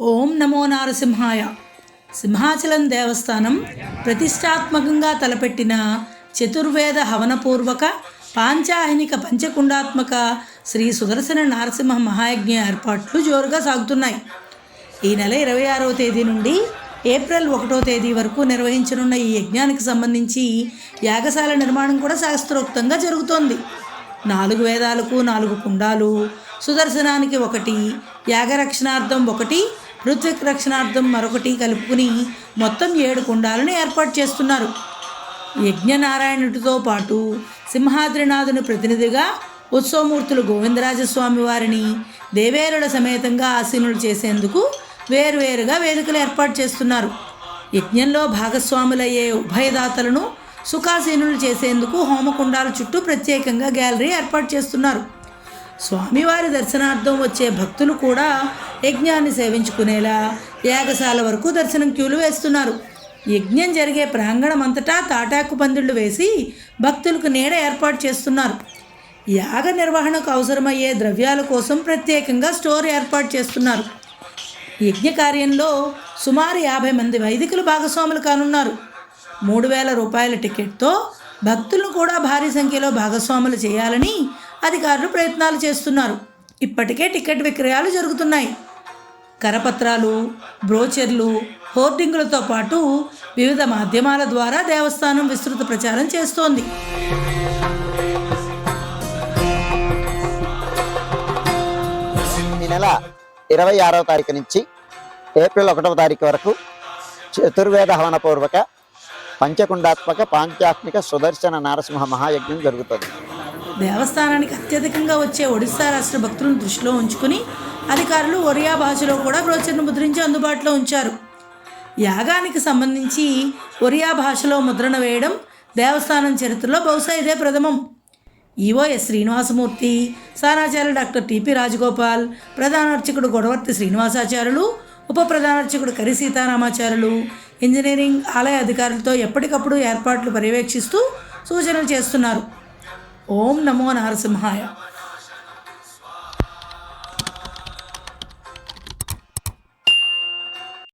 ఓం నమో నారసింహాయ. సింహాచలం దేవస్థానం ప్రతిష్టాత్మకంగా తలపెట్టిన చతుర్వేద హవనపూర్వక పాంచాహినిక పంచకుండాత్మక శ్రీ సుదర్శన నరసింహ మహాయజ్ఞ ఏర్పాట్లు జోరుగా సాగుతున్నాయి. ఈ నెల ఇరవై ఆరవ తేదీ నుండి ఏప్రిల్ ఒకటో తేదీ వరకు నిర్వహించనున్న ఈ యజ్ఞానికి సంబంధించి యాగశాల నిర్మాణం కూడా శాస్త్రోక్తంగా జరుగుతోంది. నాలుగు వేదాలకు నాలుగు కుండాలు సుదర్శనానికి ఒకటి యాగరక్షణార్థం ఒకటి ఋత్విక్ రక్షణార్థం మరొకటి కలుపుకుని మొత్తం ఏడు కుండాలను ఏర్పాటు చేస్తున్నారు. యజ్ఞనారాయణుడితో పాటు సింహాద్రినాథుని ప్రతినిధిగా ఉత్సవమూర్తులు గోవిందరాజస్వామి వారిని దేవేరుల సమేతంగా ఆసీనులు చేసేందుకు వేరువేరుగా వేదికలు ఏర్పాటు చేస్తున్నారు. యజ్ఞంలో భాగస్వాములయ్యే ఉభయదాతలను సుఖాసీనులు చేసేందుకు హోమకుండాల చుట్టూ ప్రత్యేకంగా గ్యాలరీ ఏర్పాటు చేస్తున్నారు. స్వామివారి దర్శనార్థం వచ్చే భక్తులు కూడా యజ్ఞాన్ని సేవించుకునేలా యాగశాల వరకు దర్శనం క్యూలు వేస్తున్నారు. యజ్ఞం జరిగే ప్రాంగణం అంతటా తాటాకు పందిళ్ళు వేసి భక్తులకు నీడ ఏర్పాటు చేస్తున్నారు. యాగ నిర్వహణకు అవసరమయ్యే ద్రవ్యాల కోసం ప్రత్యేకంగా స్టోర్ ఏర్పాటు చేస్తున్నారు. యజ్ఞ కార్యంలో సుమారు యాభై మంది వైదికులు భాగస్వాములు కానున్నారు. మూడు వేల రూపాయల టికెట్తో భక్తులను కూడా భారీ సంఖ్యలో భాగస్వాములు చేయాలని అధికారులు ప్రయత్నాలు చేస్తున్నారు. ఇప్పటికే టికెట్ విక్రయాలు జరుగుతున్నాయి. కరపత్రాలు బ్రోచర్లు హోర్డింగులతో పాటు వివిధ మాధ్యమాల ద్వారా దేవస్థానం విస్తృత ప్రచారం చేస్తోంది. ఈ నెల ఇరవై ఆరవ తారీఖు నుంచి ఏప్రిల్ ఒకటవ తారీఖు వరకు చతుర్వేద హవనపూర్వక పంచకుండాత్మక పాంచాత్మిక సుదర్శన నారసింహ మహాయజ్ఞం జరుగుతుంది. దేవస్థానానికి అత్యధికంగా వచ్చే ఒడిశా రాష్ట్ర భక్తులను దృష్టిలో ఉంచుకుని అధికారులు ఒరియా భాషలో కూడా బ్రోచర్ను ముద్రించి అందుబాటులో ఉంచారు. యాగానికి సంబంధించి ఒరియా భాషలో ముద్రణ వేయడం దేవస్థానం చరిత్రలో బహుశా ఇదే ప్రథమం. EOS Srinivasamurthy Saracharya doctor TP Rajagopal ప్రధాన అర్చకుడు గొడవర్తి శ్రీనివాసాచార్యులు ఉప ప్రధాన అర్చకుడు కరి సీతారామాచార్యులు ఇంజనీరింగ్ ఆలయ అధికారులతో ఎప్పటికప్పుడు ఏర్పాట్లు పర్యవేక్షిస్తూ సూచనలు చేస్తున్నారు. ఓం నమో నరసింహాయ.